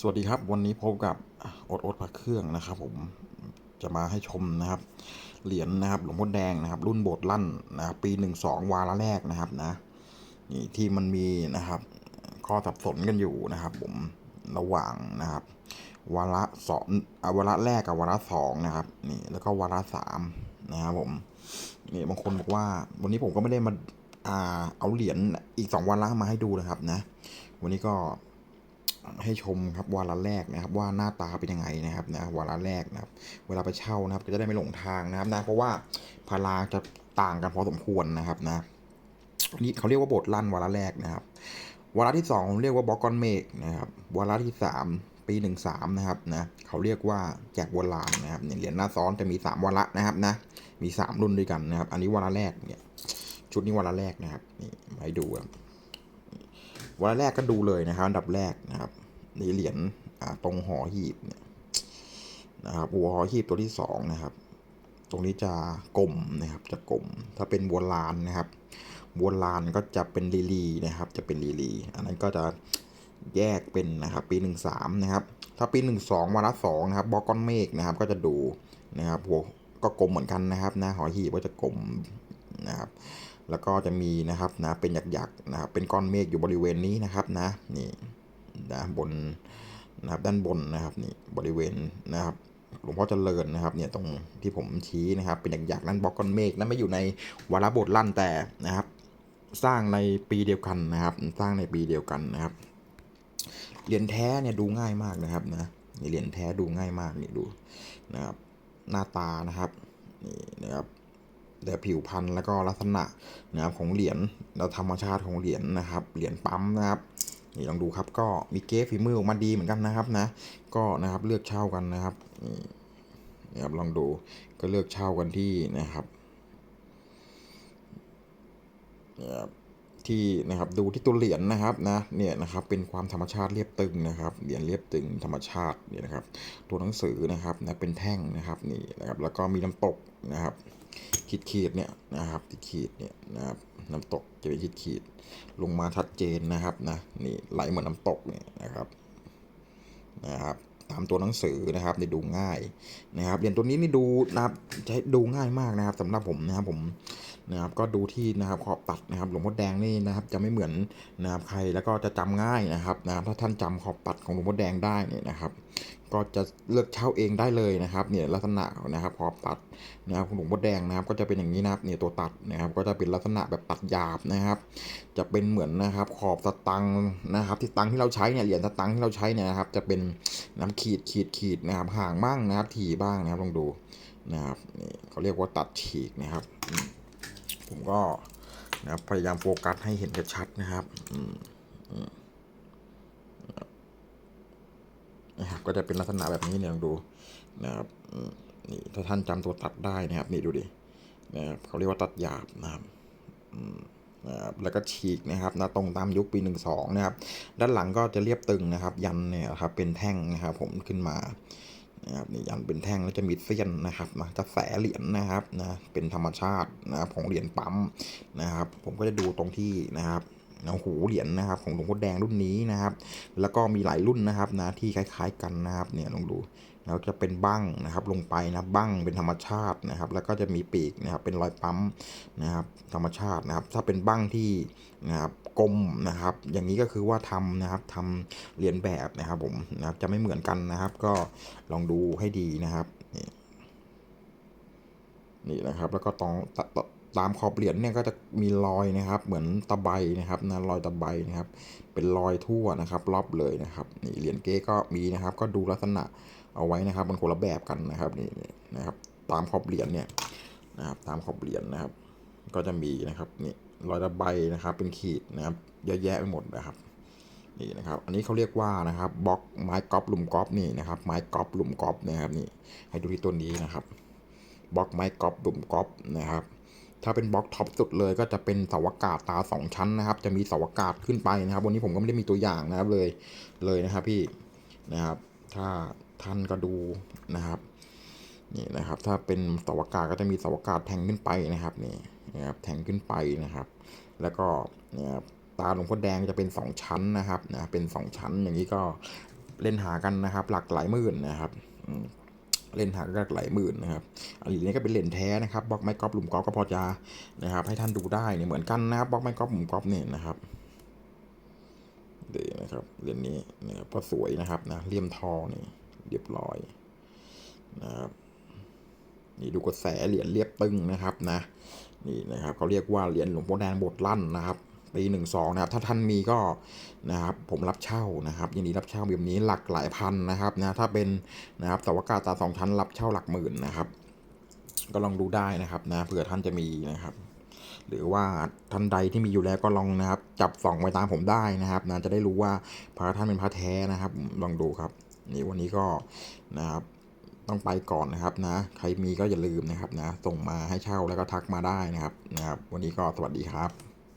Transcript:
สวัสดีครับ วันนี้พบกับอดอดพระเครื่องนะครับ ผมจะมาให้ชมนะครับ เหรียญนะครับหลวงพ่อแดงนะครับ รุ่นโบสถ์ลั่นนะครับปีหนึ่งสองวาระแรกนะครับนะนี่ที่มันมีนะครับ ข้อสับสนกันอยู่นะครับ ผมระหว่างนะครับวาระสองอวาระแรกกับวาระสองนะครับนี่แล้วก็วาระสามนะครับผมนี่บางคนบอกว่า วันนี้ผมก็ไม่ได้มาอ่าเอาเหรียญอีกสองวาระมาให้ดูนะครับนะ วันนี้ก็ ให้ชมครับวาระแรกนะครับ ว่าหน้าตาเป็นยังไงนะครับนะวาระแรกนะครับ เวลาไปเช่านะครับ ก็จะได้ไม่หลงทางนะครับนะเพราะว่าพาราจะต่างกันพอสมควรนะครับนะนี่เขาเรียกว่าบทลั่นวาระแรกนะครับ วาระที่สองเรียกว่าบล็อกกอนเมกนะครับวาระที่สามปีหนึ่งสามนะครับนะเขาเรียกว่าแจกวลานนะครับเนี่ยเหรียญหน้าซ้อนจะมีสามวาระนะครับนะมีสามรุ่นด้วยกันนะครับ อันนี้วาระแรกเนี่ยชุดนี้วาระแรกนะครับนี่มาให้ดูครับ วันแรกก็ดูเลยนะครับอันดับแรกนะครับในเหรียญตรงหอหีบเนี่ยนะครับหัวหอหีบตัวที่สองนะครับ ตรงนี้จะกลมนะครับจะกลมถ้าเป็นบัวลานนะครับบัวลานก็จะเป็นลีลีนะครับ จะเป็นลีลีอันนั้นก็จะแยกเป็นนะครับปีหนึ่งสามนะครับ ถ้าปีหนึ่งสองวาระสองนะครับบล็อกก้อนเมฆนะครับ ก็จะดูนะครับหัวก็กลมเหมือนกันนะครับนะหอหีบก็จะกลมนะครับ แล้วก็จะมีนะครับนะเป็นหยักๆนะครับเป็นก้อนเมฆอยู่บริเวณนี้นะครับนะนี่นะบนนะครับด้านบนนะครับนี่บริเวณนะครับหลวงพ่อเจริญนะครับเนี่ยตรงที่ผมชี้นะครับเป็นหยักๆนั่นบล็อกก้อนเมฆนั่นไม่อยู่ในวาระบทลั่นแต่นะครับ สร้างในปีเดียวกันนะครับ สร้างในปีเดียวกันนะครับเหรียญแท้เนี่ยดูง่ายมากนะครับนะนี่เหรียญแท้ดูง่ายมากนี่ดูนะครับหน้าตานะครับนี่นะครับ แต่ผิวพันธุ์แล้วก็ลักษณะนะครับของเหรียญแล้วธรรมชาติของเหรียญนะครับ เหรียญปั๊มนะครับนี่ลองดูครับก็มีเก๊ฝีมือออกมาดีเหมือนกันนะครับนะ ก็นะครับเลือกเช่ากันนะครับนี่นะครับลองดูก็เลือกเช่ากันที่นะครับนะครับที่นะครับดูที่ตัวเหรียญนะครับนะเนี่ยนะครับเป็นความธรรมชาติเรียบตึงนะครับเหรียญเรียบตึงธรรมชาติเนี่ยนะครับ ตัวหนังสือนะครับนะเป็นแท่งนะครับนี่นะครับแล้วก็มีน้ำตกนะครับ ขีดขีดเนี่ยนะครับขีดขีดเนี่ยนะครับน้ำตกจะเป็นขีดขีดลงมาชัดเจนนะครับนะนี่ไหลเหมือนน้ำตกเนี่ยนะครับนะครับตามตัวหนังสือนะครับในดูง่ายนะครับเรียนตัวนี้นี่ดูนะครับใช้ดูง่ายมากนะครับสำหรับผมนะครับผม นะครับก็ดูที่นะครับขอบตัดนะครับหลวงพ่อแดงนี่นะครับจะไม่เหมือนนะครับใครแล้วก็จะจำง่ายนะครับนะครับถ้าท่านจำขอบตัดของหลวงพ่อแดงได้เนี่ยนะครับ ก็จะเลือกเช่าเองได้เลยนะครับเนี่ยลักษณะนะครับขอบตัดนะครับของหลวงพ่อแดงนะครับ ก็จะเป็นอย่างนี้นะครับเนี่ยตัวตัดนะครับก็จะเป็นลักษณะแบบตัดหยาบนะครับ จะเป็นเหมือนนะครับขอบสตังนะครับที่ตังที่เราใช้เนี่ยเหรียญสตังที่เราใช้เนี่ยนะครับ จะเป็นน้ำขีดขีดขีดนะครับห่างบ้างนะครับถี่บ้างนะครับลองดูนะครับนี่เขาเรียกว่าตัดฉีกนะครับ ผมก็นะพยายามโฟกัสให้เห็นชัดๆนะครับนะครับก็จะเป็นลักษณะแบบนี้เนี่ยลองดูนะครับนี่ถ้าท่านจำตัวตัดได้นะครับ นี่ดูดินะครับเขาเรียกว่าตัดหยาบนะครับนะครับแล้วก็ฉีกนะครับนะตรงตามยุคปีหนึ่งสองนะครับ ด้านหลังก็จะเรียบตึงนะครับ ยันเนี่ยครับเป็นแท่งนะครับ ผมขึ้นมา นะครับนี่ยันเป็นแท่งแล้วจะมีเสี้ยนนะครับนะจะแสเหรียญนะครับนะเป็นธรรมชาตินะครับของเหรียญปั๊มนะครับ ผมก็จะดูตรงที่นะครับ นะหูเหรียญนะครับ ของหลวงพ่อแดงรุ่นนี้นะครับ แล้วก็มีหลายรุ่นนะครับนะที่คล้าย ๆ กันนะครับเนี่ยลองดูแล้วจะเป็นบั้งนะครับลงไปนะบั้งเป็นธรรมชาตินะครับ แล้วก็จะมีปีกนะครับเป็นรอยปั๊มนะครับธรรมชาตินะครับ ถ้าเป็นบั้งที่นะครับกลมนะครับ อย่างนี้ก็คือว่าทำนะครับทำเรียนแบบนะครับผมนะครับจะไม่เหมือนกันนะครับ ก็ลองดูให้ดีนะครับนี่นะครับแล้วก็ตอง ตามขอบเหรียญเนี่ยก็จะมีรอยนะครับ เหมือนตะไบนะครับนะรอยตะไบนะครับ เป็นรอยทั่วนะครับ รอบเลยนะครับนี่เหรียญเก้ก็มีนะครับ ก็ดูลักษณะเอาไว้นะครับมันคนละแบบกันนะครับนี่นี่นะครับ ตามขอบเหรียญเนี่ยนะครับ ตามขอบเหรียญนะครับ ก็จะมีนะครับนี่รอยตะไบนะครับ เป็นขีดนะครับเยอะแยะไปหมดนะครับนี่นะครับอันนี้เขาเรียกว่านะครับบล็อกไม้กอล์ฟหลุมกอล์ฟนี่นะครับไม้กอล์ฟหลุมกอล์ฟนะครับนี่ให้ดูที่ต้นนี้นะครับบล็อกไม้กอล์ฟหลุมกอล์ฟนะครับ ถ้าเป็นบล็อกท็อปสุดเลยก็จะเป็นเสาวกาศตาสองชั้นนะครับ จะมีเสาวกาศขึ้นไปนะครับ วันนี้ผมก็ไม่ได้มีตัวอย่างนะครับเลยเลยนะครับพี่นะครับ ถ้าท่านก็ดูนะครับนี่นะครับ ถ้าเป็นเสาวกาศก็จะมีเสาวกาศแทงขึ้นไปนะครับนี่นะครับแทงขึ้นไปนะครับ แล้วก็เนี่ยครับตาหลวงพ่อแดงจะเป็นสองชั้นนะครับนะเป็นสองชั้นอย่างนี้ก็เล่นหากันนะครับ หลักหลายหมื่นนะครับ เลนหากันหลักหลายหมื่นนะครับอันนี้ก็เป็นเหรียญแท้นะครับบล็อกไม้กอล์ฟหลุมกอล์ฟก็พอจะนะครับ ให้ท่านดูได้เนี่ยเหมือนกันนะครับบล็อกไม้กอล์ฟหลุมกอล์ฟเนี่ยนะครับดีนะครับเหรียญนี้นะครับก็สวยนะครับนะเลี่ยมทองนี่เรียบร้อยนะครับนี่ดูกระแสเหรียญเรียบตึงนะครับนะนี่นะครับเขาเรียกว่าเหรียญหลวงพ่อแดงบทลั่นนะครับ ปีหนึ่งสองนะครับ ถ้าท่านมีก็นะครับผมรับเช่านะครับยินดีรับเช่าแบบนี้หลักหลายพันนะครับนะถ้าเป็นนะครับสวากาตาสองชั้นรับเช่าหลักหมื่นนะครับ ก็ลองดูได้นะครับนะเผื่อท่านจะมีนะครับ หรือว่าท่านใดที่มีอยู่แล้วก็ลองนะครับ จับส่องไปตามผมได้นะครับนะจะได้รู้ว่าพระท่านเป็นพระแท้นะครับ ลองดูครับนี่วันนี้ก็นะครับต้องไปก่อนนะครับนะ ใครมีก็อย่าลืมนะครับนะ ส่งมาให้เช่าแล้วก็ทักมาได้นะครับนะครับ วันนี้ก็สวัสดีครับ